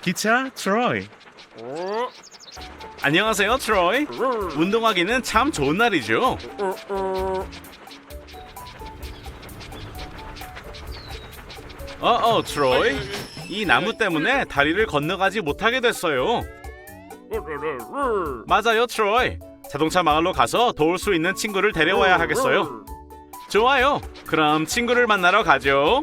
기차 트로이. 어? 안녕하세요, 트로이. 운동하기는 참 좋은 날이죠. 어, 어. 어어, 트로이. 이 나무 때문에 다리를 건너가지 못하게 됐어요. 맞아요, 트로이. 자동차 마을로 가서 도울 수 있는 친구를 데려와야 하겠어요. 좋아요. 그럼 친구를 만나러 가죠.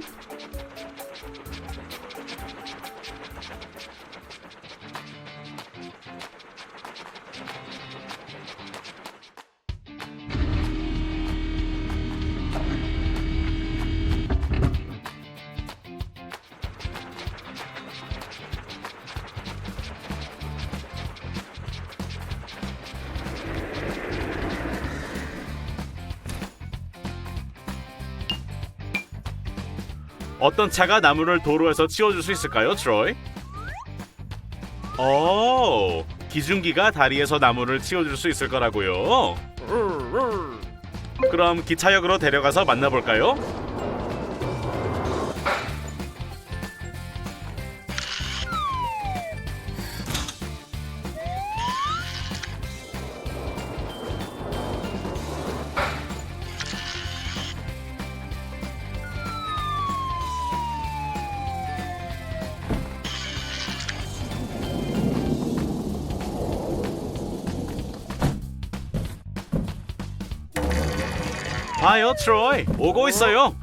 어떤 차가 나무를 도로에서 치워줄 수 있을까요, 트로이? 오, 기중기가 다리에서 나무를 치워줄 수 있을 거라고요. 그럼 기차역으로 데려가서 만나볼까요? 봐요, 트로이. 오고 있어요.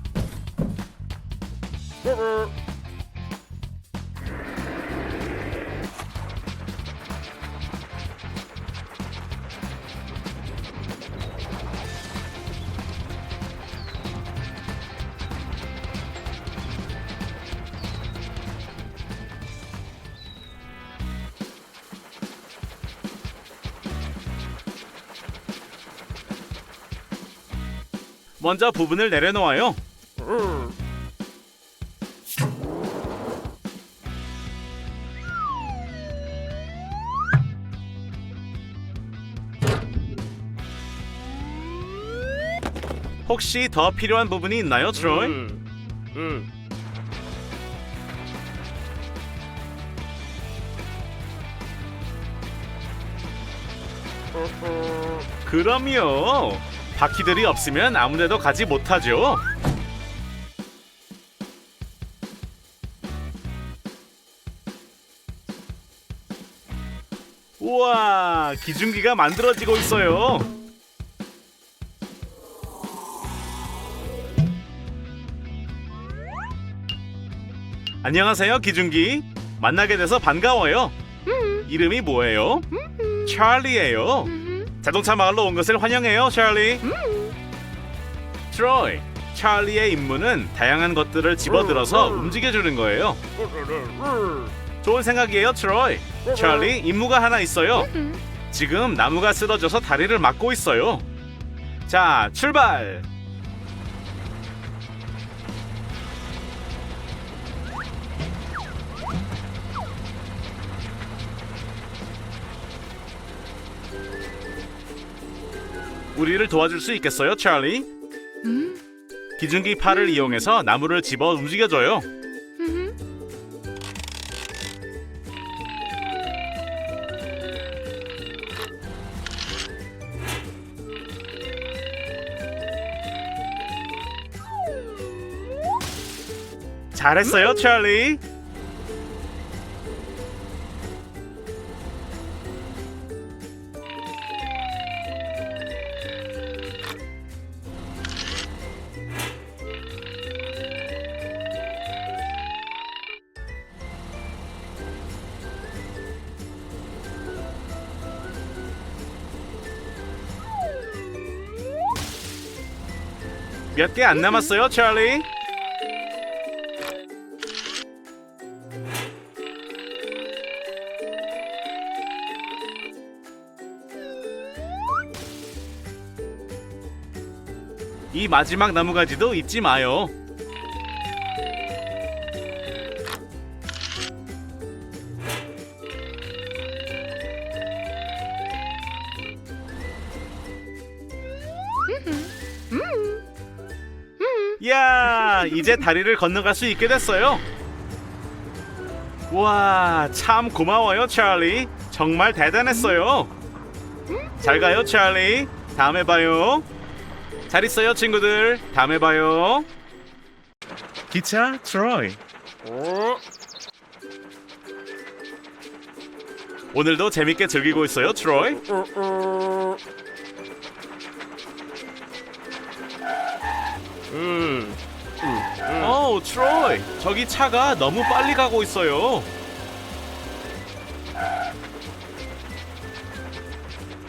먼저 부분을 내려놓아요. 혹시 더 필요한 부분이 있나요, 트로이? 음. 그럼요. 바퀴들이 없으면 아무데도 가지 못하죠. 우와, 기중기가 만들어지고 있어요. 안녕하세요, 기중기. 만나게 돼서 반가워요. 이름이 뭐예요? 찰리예요. 자동차 마을로 온 것을 환영해요, 찰리. 트로이, 찰리의 임무는 다양한 것들을 집어들어서 움직여주는 거예요. 좋은 생각이에요, 트로이. 찰리, 임무가 하나 있어요. 지금 나무가 쓰러져서 다리를 막고 있어요. 자, 출발. 우리를 도와줄 수 있겠어요, 찰리? 기중기 팔을 이용해서 나무를 집어 움직여줘요. 잘했어요, 찰리. 몇 개 안 남았어요, 찰리. 이 마지막 나무가지도 잊지 마요. 이제 다리를 건너갈 수 있게 됐어요. 와, 참 고마워요, 찰리. 정말 대단했어요. 잘 가요, 찰리. 다음에 봐요. 잘 있어요, 친구들. 다음에 봐요. 기차 트로이. 어? 오늘도 재밌게 즐기고 있어요, 트로이. 어, 트로이. 저기 차가 너무 빨리 가고 있어요.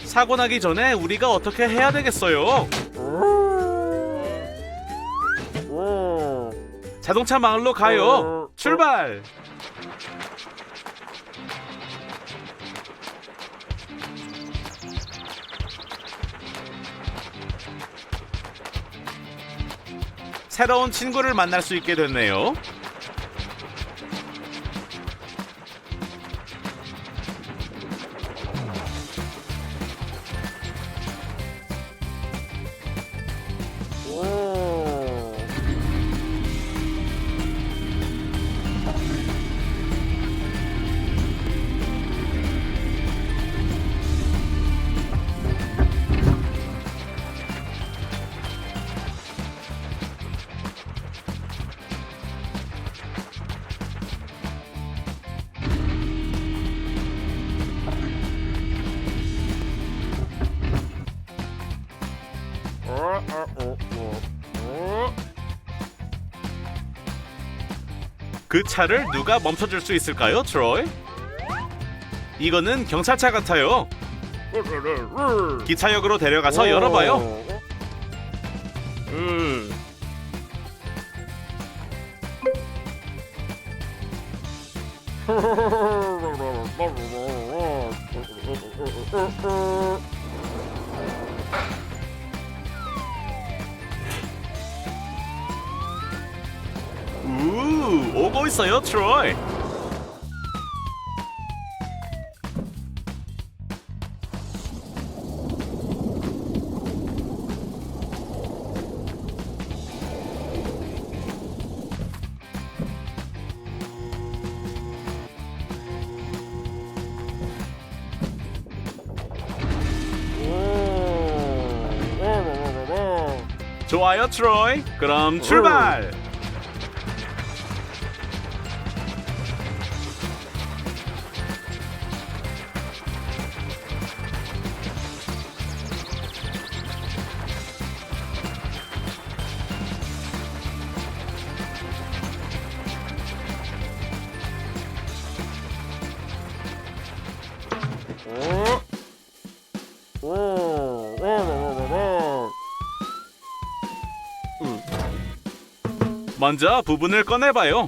사고 나기 전에 우리가 어떻게 해야 되겠어요? 어. 자동차 마을로 가요. 출발. 새로운 친구를 만날 수 있게 됐네요. 그 차를 누가 멈춰줄 수 있을까요, 트로이? 이거는 경찰차 같아요. 기차역으로 데려가서 열어봐요. 음. 우, 오고 있어요, 트로이. 좋아요, 트로이. 그럼 출발. 먼저 부분을 꺼내봐요.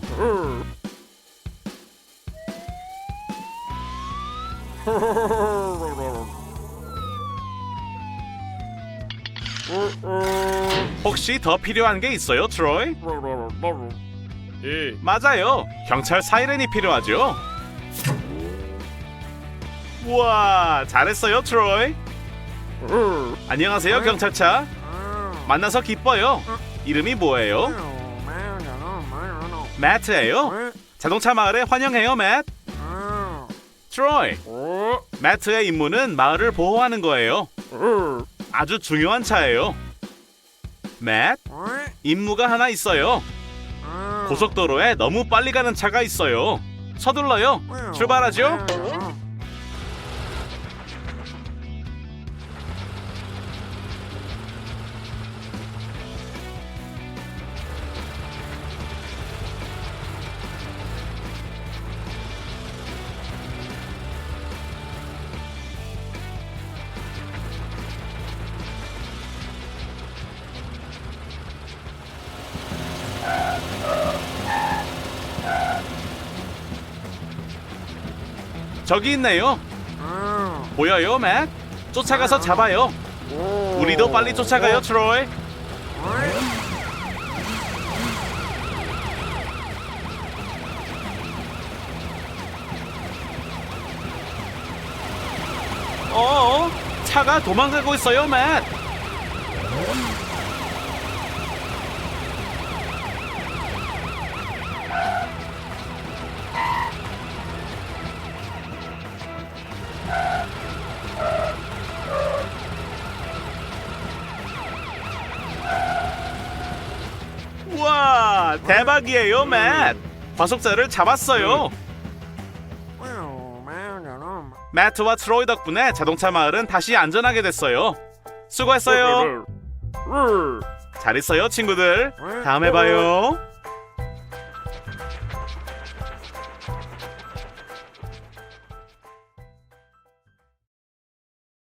혹시 더 필요한 게 있어요, 트로이? 예. 맞아요. 경찰 사이렌이 필요하죠. 우와, 잘했어요, 트로이. 안녕하세요, 경찰차. 만나서 기뻐요. 이름이 뭐예요? 매트예요. 자동차 마을에 환영해요, 매트. 트로이, 매트의 임무는 마을을 보호하는 거예요. 아주 중요한 차예요. 매트, 임무가 하나 있어요. 고속도로에 너무 빨리 가는 차가 있어요. 서둘러요. 출발하죠. 저기 있네요. 보여요, 맷? 쫓아가서 잡아요. 우리도 빨리 쫓아가요, 트로이. 어, 차가 도망가고 있어요, 맷. 대박이에요 맷. 과속자를 잡았어요. 매트와 트로이 덕분에 자동차 마을은 다시 안전하게 됐어요. 수고했어요. 잘 있어요 친구들. 다음에 봐요